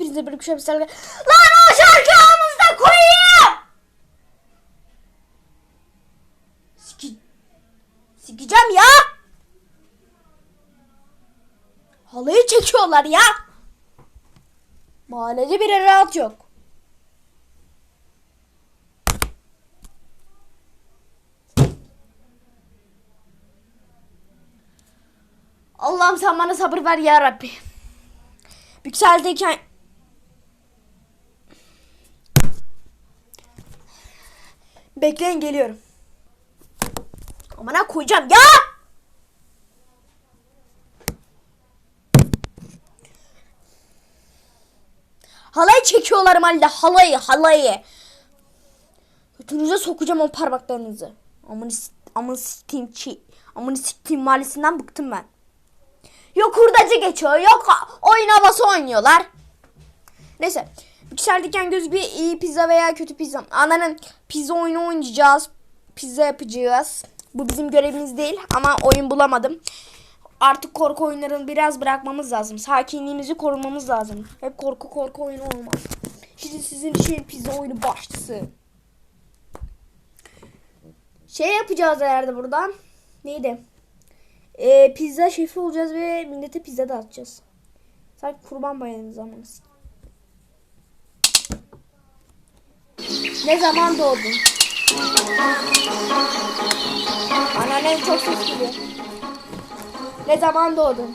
hepinize bir şey Lan o şarkıyı ağzınıza koyayım! Siki... Sikeceğim ya! Halayı çekiyorlar ya! Mahallede bir rahat yok. Allah'ım sen bana sabır ver ya Rabbi. Yükseldiyken Bekleyin geliyorum. Amına koyacağım ya! Halayı çekiyorlar halde halayı halayı. Götünüze sokacağım o parmaklarınızı. Amını amını siktiğim çi. Amını siktiğim mahallesinden bıktım ben. Yok hurdacı geçiyor yok oyun havası oynuyorlar. Neyse. Yükseldikken göz bir iyi pizza veya kötü pizza. Ananın pizza oyunu oynayacağız. Pizza yapacağız. Bu bizim görevimiz değil ama oyun bulamadım. Artık korku oyunlarını biraz bırakmamız lazım. Sakinliğimizi korumamız lazım. Hep korku korku oyunu olmaz. Şimdi sizin için pizza oyunu başlasın. Şey yapacağız herhalde buradan. Neydi? Ee, pizza şefi olacağız ve millete pizza dağıtacağız. Sanki kurban bayramı zamanı. Ne zaman doğdun? Anneannem çok ses geliyor. Ne zaman doğdun?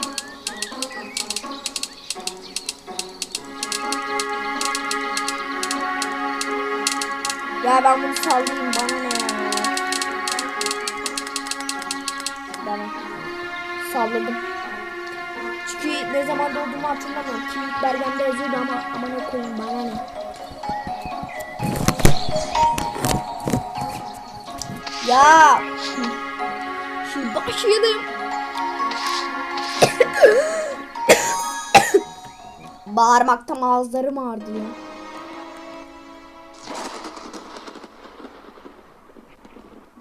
Ya ben bunu sallayayım bana ne ya? Tamam. Salladım. Çünkü ne zaman doğduğumu hatırlamıyorum. Kimlik belgemde yazıyordu ama ama ne koyayım bana ne? Ya. Şimdi başlayalım. Bağırmaktan ağızlarım ağrıdı ya.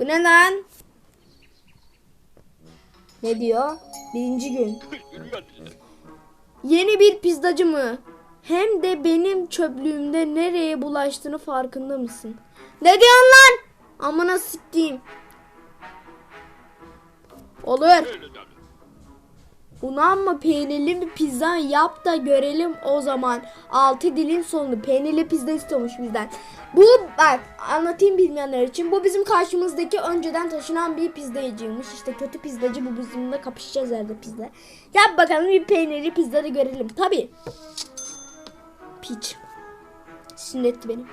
Bu ne lan? Ne diyor? Birinci gün. Yeni bir pizzacı mı? Hem de benim çöplüğümde nereye bulaştığını farkında mısın? Ne diyorsun lan? Amına siktiğim. Olur. Ulan mı peynirli bir pizza yap da görelim o zaman. Altı dilin sonunu peynirli pizza istiyormuş bizden. Bu bak anlatayım bilmeyenler için. Bu bizim karşımızdaki önceden taşınan bir pizzacıymış. İşte kötü pizzacı bu bizimle kapışacağız herhalde pizza. Yap bakalım bir peynirli pizza da görelim. Tabi. Piç. Sinirletti beni.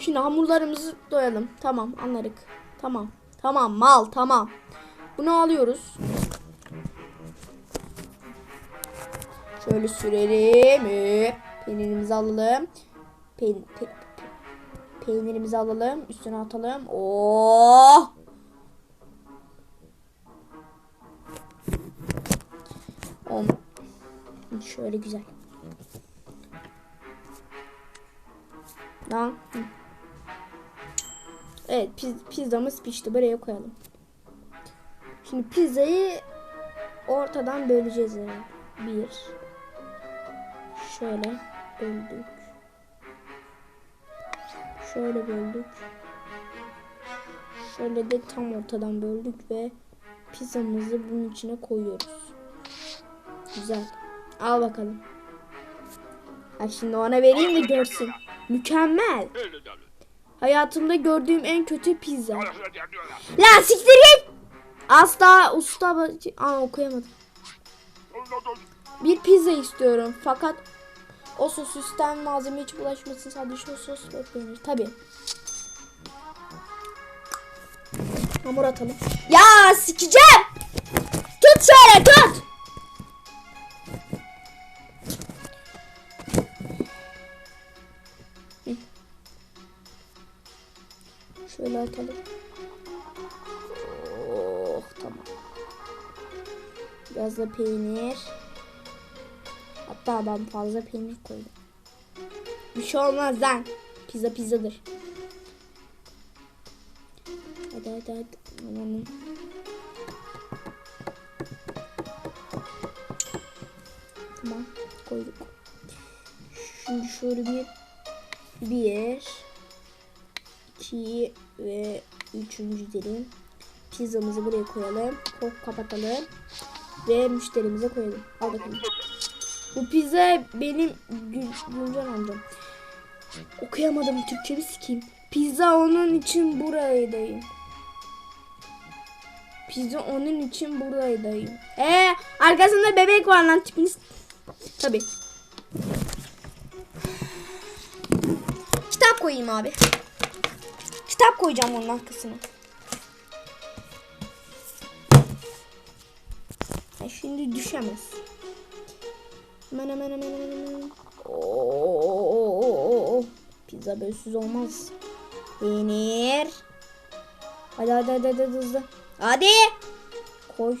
Şimdi hamurlarımızı doyalım. Tamam anladık. Tamam. Tamam mal tamam. Bunu alıyoruz. Şöyle sürelim. Hop. Peynirimizi alalım. Peyn pe pe- peynirimizi alalım. Üstüne atalım. Oh! Şöyle güzel. Lan. Evet piz pizzamız pişti. Buraya koyalım. Şimdi pizzayı ortadan böleceğiz yani. Bir. Şöyle böldük. Şöyle böldük. Şöyle de tam ortadan böldük ve pizzamızı bunun içine koyuyoruz. Güzel. Al bakalım. Ha şimdi ona vereyim de görsün. Mükemmel. Hayatımda gördüğüm en kötü pizza. La siktir git. Asla usta Aa okuyamadım. Bir pizza istiyorum fakat o sosisten malzeme hiç bulaşmasın sadece o sos ve peynir. Tabi. Hamur atalım. Ya sikeceğim. Tut şöyle tut. Şöyle. Oh tamam. Biraz da peynir. Hatta ben fazla peynir koydum. Bir şey olmaz lan. Pizza pizzadır. Hadi hadi hadi. Amanın. Tamam koyduk. Şimdi şöyle bir bir iki ve üçüncü dilim pizzamızı buraya koyalım. Hop kapatalım. Ve müşterimize koyalım. Al bakalım. Bu pizza benim Gül, Gülcan amcam. Okuyamadım Türkçe bir sikeyim. Pizza onun için buradayım. Pizza onun için buradayım. Ee, arkasında bebek var lan tipiniz. Tabi. Kitap koyayım abi. Kitap koyacağım onun arkasına. E şimdi düşemez. Hemen hemen hemen hemen pizza bölsüz olmaz. Peynir. Hadi hadi hadi hadi hızlı. Hadi. Koy.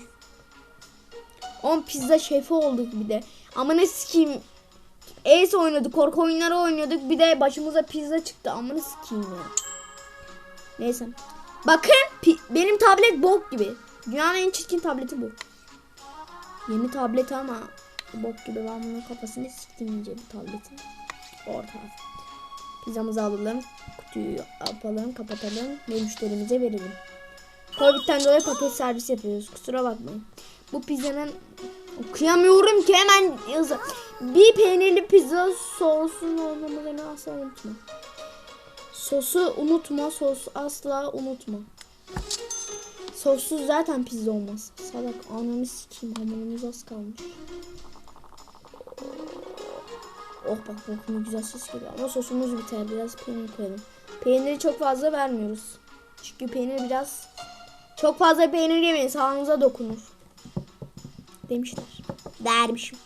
On pizza şefi olduk bir de. Ama ne sikeyim. Ace oynadık, korku oyunları oynuyorduk. Bir de başımıza pizza çıktı. Amına sikeyim ya. Neyse. Bakın benim tablet bok gibi. Dünyanın en çirkin tableti bu. Yeni tablet ama bok gibi. Ben bunun kafasını siktim iyice bu tabletin. Orta. Pizzamızı alalım. Kutuyu yapalım, kapatalım ve müşterimize verelim. Covid'den dolayı paket servis yapıyoruz. Kusura bakmayın. Bu pizzanın okuyamıyorum ki hemen yazı. Bir peynirli pizza sosun olmamalarını asla unutma. Sosu unutma, sos asla unutma. Sossuz zaten pizza olmaz. Salak ananı sikeyim hamurumuz az kalmış. Oh bak bak ne güzel ses geliyor ama sosumuz biter biraz peynir koyalım. Peyniri çok fazla vermiyoruz. Çünkü peynir biraz çok fazla peynir yemeyin sağlığınıza dokunur. Demişler. Dermişim.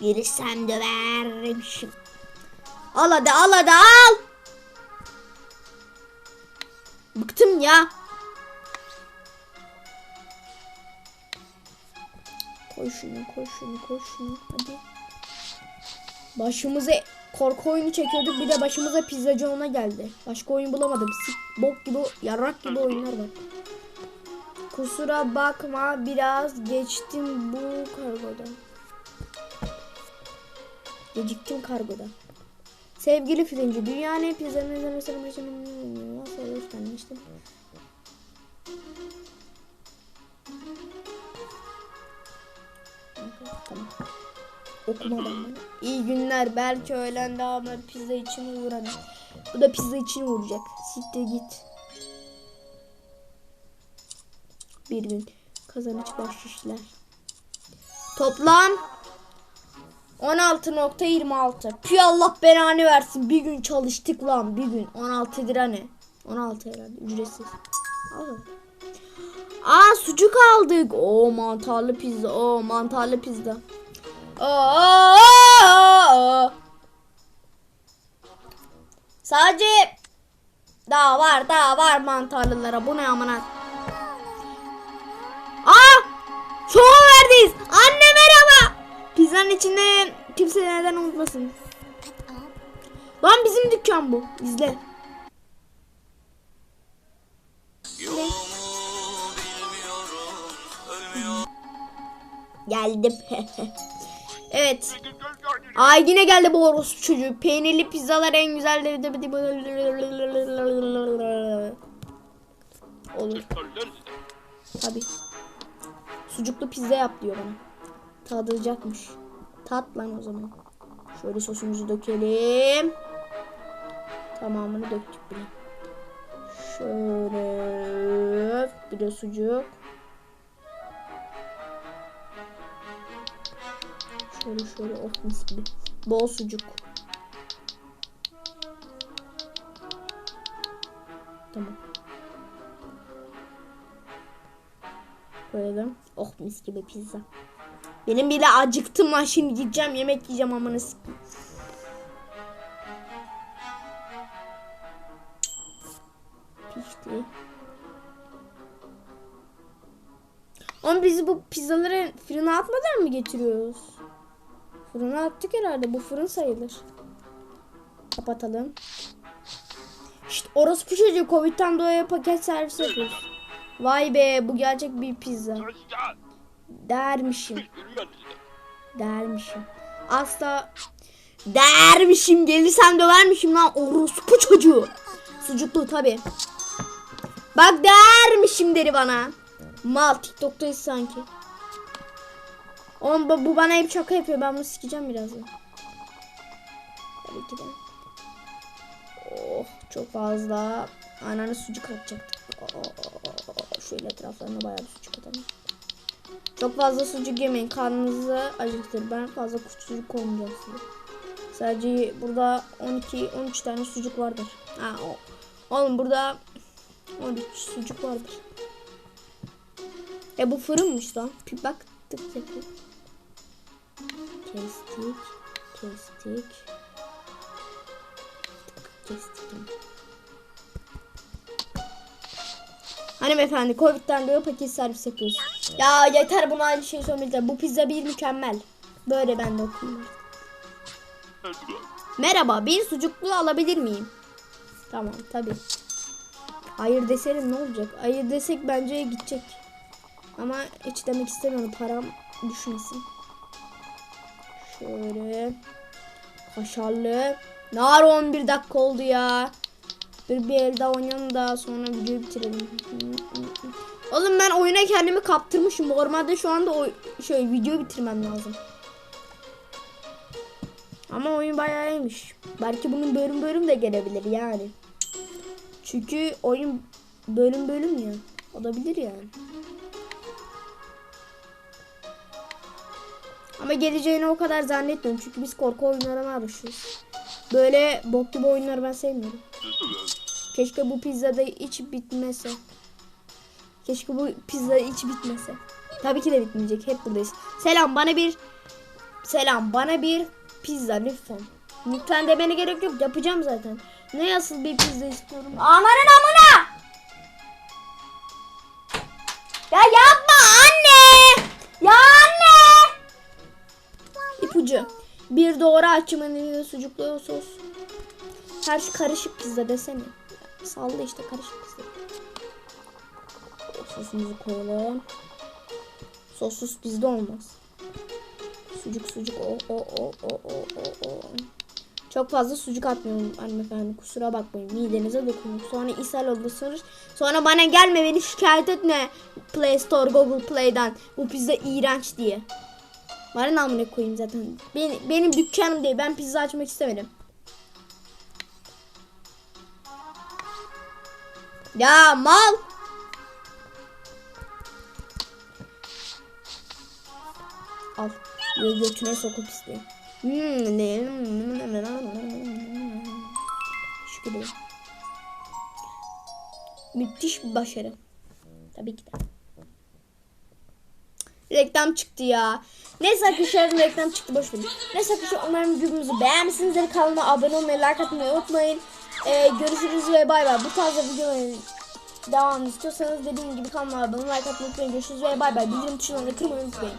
Verirsem de vermişim. Al hadi al hadi al. Ya. Koy şunu koy hadi. Başımıza korku oyunu çekiyorduk bir de başımıza pizzacı ona geldi. Başka oyun bulamadım. Sik, bok gibi yarrak gibi oyunlar var. Kusura bakma biraz geçtim bu kargoda. Geciktim kargoda. Sevgili Filinci, dünyanın en pizzanın izlemesini nasıl öğrenmiştim. Tamam. Okumadan bana. İyi günler. Belki öğlen daha ben pizza için uğrarım. Bu da pizza için uğrayacak. Siktir git. Bir gün kazanç bahşişler. Toplam 16.26. Pü Allah belanı versin. Bir gün çalıştık lan. Bir gün. 16 lira ne? 16 herhalde. Ücretsiz. Al. Aa sucuk aldık. O mantarlı pizza. O mantarlı pizza. Oo, oo, oo. Sadece daha var daha var mantarlılara. Bu ne amına? Aa! Şova verdiyiz. Anne merhaba. Pizzanın içinde kimse neden unutmasın. Lan bizim dükkan bu. İzle. Ne? Geldim. evet. Ay yine geldi bu orospu çocuğu. Peynirli pizzalar en güzelleri de Olur. Tabi. Sucuklu pizza yap diyor bana. Tadılacakmış. Tat lan o zaman. Şöyle sosumuzu dökelim. Tamamını döktük bile. Şöyle bir de sucuk. Şöyle şöyle of mis gibi. Bol sucuk. Tamam. Koyalım. Oh mis gibi pizza. Benim bile acıktım lan şimdi gideceğim yemek yiyeceğim amanı sikeyim. Getiriyoruz? Fırına attık herhalde. Bu fırın sayılır. Kapatalım. İşte orospu çocuğu Covid'den dolayı paket servis yapıyoruz. Vay be bu gerçek bir pizza. Dermişim. Dermişim. Asla Dermişim gelirsem dövermişim lan orospu çocuğu. Sucuklu tabi. Bak dermişim deri bana. Mal TikTok'tayız sanki. Oğlum bu, bu bana hep şaka yapıyor. Ben bunu sikeceğim birazdan. Tabii de. Oh çok fazla. Anneanne sucuk atacaktık. Aa, şöyle etraflarına bayağı bir sucuk atalım. Çok fazla sucuk yemeyin. Karnınızı acıktır. Ben fazla sucuk koymayacağım size. Sadece burada 12-13 tane sucuk vardır. Ha, o. Oğlum burada 13 sucuk vardır. E bu fırınmış lan. Bir bak tık yapıyor. Kestik. Kestik. Kestik. Hanımefendi Covid'den dolayı paket servis yapıyoruz. Ya yeter buna aynı şey söylemeyeceğim. Bu pizza bir mükemmel. Böyle ben de okuyayım. Merhaba bir sucuklu alabilir miyim? Tamam tabi. Hayır desene ne olacak? Hayır desek bence gidecek. Ama hiç demek istemiyorum param düşmesin. Şöyle. Kaşarlı. Nar 11 dakika oldu ya. Bir bir el daha oynayalım da sonra videoyu bitirelim. Oğlum ben oyuna kendimi kaptırmışım. Normalde şu anda o şey video bitirmem lazım. Ama oyun bayağı iyiymiş. Belki bunun bölüm bölüm de gelebilir yani. Çünkü oyun bölüm bölüm ya. Olabilir yani. Ama geleceğini o kadar zannetmiyorum. Çünkü biz korku oyunlarına alışıyoruz. Böyle bok gibi oyunları ben sevmiyorum. Keşke bu pizzada hiç bitmese. Keşke bu pizza hiç bitmese. Tabii ki de bitmeyecek. Hep buradayız. Selam bana bir Selam bana bir pizza lütfen. Lütfen demene gerek yok. Yapacağım zaten. Ne asıl bir pizza istiyorum? Amanın amına! Ya yapma İpucu. Bir doğru açımın sucuklu sos. Her şey karışık pizza desene. Salla işte karışık pizza. Sosumuzu koyalım. Sossuz pizza olmaz. Sucuk sucuk o o o o o o o. Çok fazla sucuk atmıyorum hanımefendi kusura bakmayın midenize dokunuyor. Sonra ishal olursunuz. Sonra bana gelme beni şikayet etme Play Store Google Play'den bu pizza iğrenç diye. Bana namına koyayım zaten. Benim, benim dükkanım değil ben pizza açmak istemedim. Ya mal. Al. Gö götüne sokup isteyeyim. Hmm, ne? Şükür. Müthiş bir başarı. Tabii ki de. Reklam çıktı ya. Neyse arkadaşlar reklam çıktı boş verin. Neyse arkadaşlar umarım videomuzu beğenmişsinizdir. Kanalıma abone olmayı, like atmayı unutmayın. Ee, görüşürüz ve bay bay. Bu tarzda videoların devam istiyorsanız dediğim gibi kanalıma abone olmayı, like atmayı unutmayın. Görüşürüz ve bay bay. Bildirim tuşuna da kırmayı unutmayın.